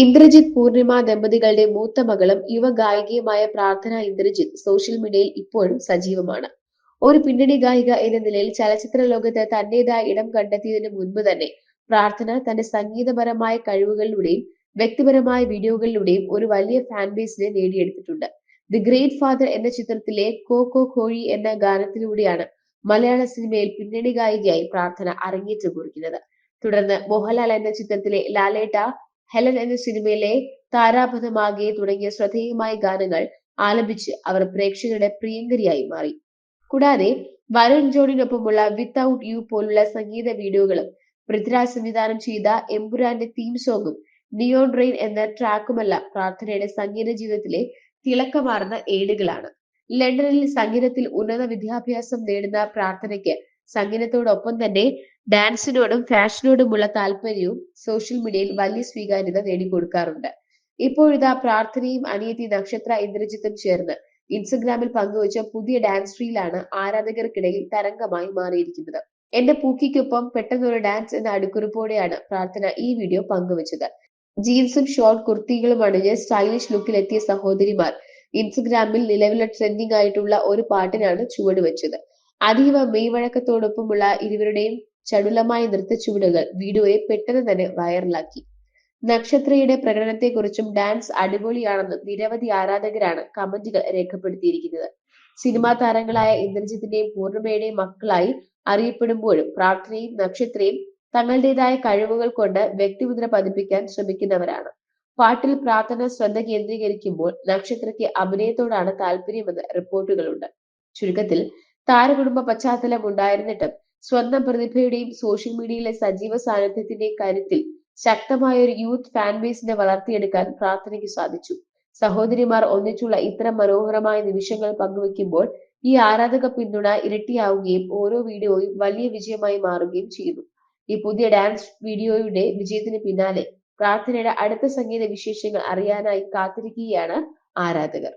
ഇന്ദ്രജിത്ത് പൂർണിമ ദമ്പതികളുടെ മൂത്ത മകളും യുവ ഗായികയുമായ പ്രാർത്ഥന ഇന്ദ്രജിത് സോഷ്യൽ മീഡിയയിൽ ഇപ്പോഴും സജീവമാണ്. ഒരു പിന്നണി ഗായിക എന്ന നിലയിൽ ചലച്ചിത്ര ലോകത്ത് തന്റേതായ ഇടം കണ്ടെത്തിയതിനു മുൻപ് തന്നെ പ്രാർത്ഥന തന്റെ സംഗീതപരമായ കഴിവുകളിലൂടെയും വ്യക്തിപരമായ വീഡിയോകളിലൂടെയും ഒരു വലിയ ഫാൻ ബേസിനെ നേടിയെടുത്തിട്ടുണ്ട്. ദി ഗ്രേറ്റ് ഫാദർ എന്ന ചിത്രത്തിലെ കോ കോ കോഴി എന്ന ഗാനത്തിലൂടെയാണ് മലയാള സിനിമയിൽ പിന്നണി ഗായികയായി പ്രാർത്ഥന അരങ്ങേറ്റം കുറിക്കുന്നത്. തുടർന്ന് മോഹൻലാൽ എന്ന ചിത്രത്തിലെ ലാലേട്ട ഹെലൻ എന്ന സിനിമയിലെ താരാപഥമാകെ തുടങ്ങിയ ശ്രദ്ധേയമായ ഗാനങ്ങൾ ആലപിച്ച് അവർ പ്രേക്ഷകരുടെ പ്രിയങ്കരിയായി മാറി. കൂടാതെ വരുൺ ജോണിനൊപ്പമുള്ള വിത്തൌട്ട് യു പോലുള്ള സംഗീത വീഡിയോകളും പൃഥ്വിരാജ് സംവിധാനം ചെയ്ത എമ്പുരാന്റെ തീം സോങ്ങും നിയോൺ റെയിൻ എന്ന ട്രാക്കുമെല്ലാം പ്രാർത്ഥനയുടെ സംഗീത ജീവിതത്തിലെ തിളക്കമാർന്ന ഏടുകളാണ്. ലണ്ടനിൽ സംഗീതത്തിൽ ഉന്നത വിദ്യാഭ്യാസം നേടുന്ന പ്രാർത്ഥനയ്ക്ക് സംഗീതത്തോടൊപ്പം തന്നെ ഡാൻസിനോടും ഫാഷനോടുമുള്ള താല്പര്യവും സോഷ്യൽ മീഡിയയിൽ വലിയ സ്വീകാര്യത നേടിക്കൊടുക്കാറുണ്ട്. ഇപ്പോഴിതാ പ്രാർത്ഥനയും അനിയത്തി നക്ഷത്ര ഇന്ദ്രജിത്തും ചേർന്ന് ഇൻസ്റ്റഗ്രാമിൽ പങ്കുവച്ച പുതിയ ഡാൻസ് റീലാണ് ആരാധകർക്കിടയിൽ തരംഗമായി മാറിയിരിക്കുന്നത്. എന്റെ പൂക്കിക്കൊപ്പം പെട്ടെന്നൊരു ഡാൻസ് എന്ന അടുക്കുറിപ്പോടെയാണ് പ്രാർത്ഥന ഈ വീഡിയോ പങ്കുവച്ചത്. ജീൻസും ഷോർട്ട് കുർത്തികളും അണിഞ്ഞ് സ്റ്റൈലിഷ് ലുക്കിലെത്തിയ സഹോദരിമാർ ഇൻസ്റ്റഗ്രാമിൽ നിലവിലെ ട്രെൻഡിംഗ് ആയിട്ടുള്ള ഒരു പാട്ടിനാണ് ചുവട് വെച്ചത് അതീവ മെയ്വഴക്കത്തോടൊപ്പമുള്ള ഇരുവരുടെയും ചടുലമായ നൃത്തച്ചുവടുകൾ വീഡിയോയെ പെട്ടെന്ന് തന്നെ വൈറലാക്കി. നക്ഷത്രയുടെ പ്രകടനത്തെക്കുറിച്ചും ഡാൻസ് അടിപൊളിയാണെന്നും നിരവധി ആരാധകരാണ് കമന്റുകൾ രേഖപ്പെടുത്തിയിരിക്കുന്നത്. സിനിമാ താരങ്ങളായ ഇന്ദ്രജിത്തിന്റെയും പൂർണിമയുടെയും മക്കളായി അറിയപ്പെടുമ്പോഴും പ്രാർത്ഥനയും നക്ഷത്രയും തങ്ങളുടേതായ കഴിവുകൾ കൊണ്ട് വ്യക്തിമുദ്ര പതിപ്പിക്കാൻ ശ്രമിക്കുന്നവരാണ്. പാട്ടിൽ പ്രാർത്ഥന ശ്രദ്ധ കേന്ദ്രീകരിക്കുമ്പോൾ നക്ഷത്രയ്ക്ക് അഭിനയത്തോടാണ് താല്പര്യമെന്ന് റിപ്പോർട്ടുകളുണ്ട്. ചുരുക്കത്തിൽ താരകുടുംബ പശ്ചാത്തലം ഉണ്ടായിരുന്നിട്ടും സ്വന്തം പ്രതിഭയുടെയും സോഷ്യൽ മീഡിയയിലെ സജീവ സാന്നിധ്യത്തിന്റെയും കാര്യത്തിൽ ശക്തമായ ഒരു യൂത്ത് ഫാൻ ബേസിനെ വളർത്തിയെടുക്കാൻ പ്രാർത്ഥനയ്ക്ക് സാധിച്ചു. സഹോദരിമാർ ഒന്നിച്ചുള്ള ഇത്തരം മനോഹരമായ നിമിഷങ്ങൾ പങ്കുവെക്കുമ്പോൾ ഈ ആരാധക പിന്തുണ ഇരട്ടിയാവുകയും ഓരോ വീഡിയോയും വലിയ വിജയമായി മാറുകയും ചെയ്യുന്നു. ഈ പുതിയ ഡാൻസ് വീഡിയോയുടെ വിജയത്തിന് പിന്നാലെ പ്രാർത്ഥനയുടെ അടുത്ത സംഗീത വിശേഷങ്ങൾ അറിയാനായി കാത്തിരിക്കുകയാണ് ആരാധകർ.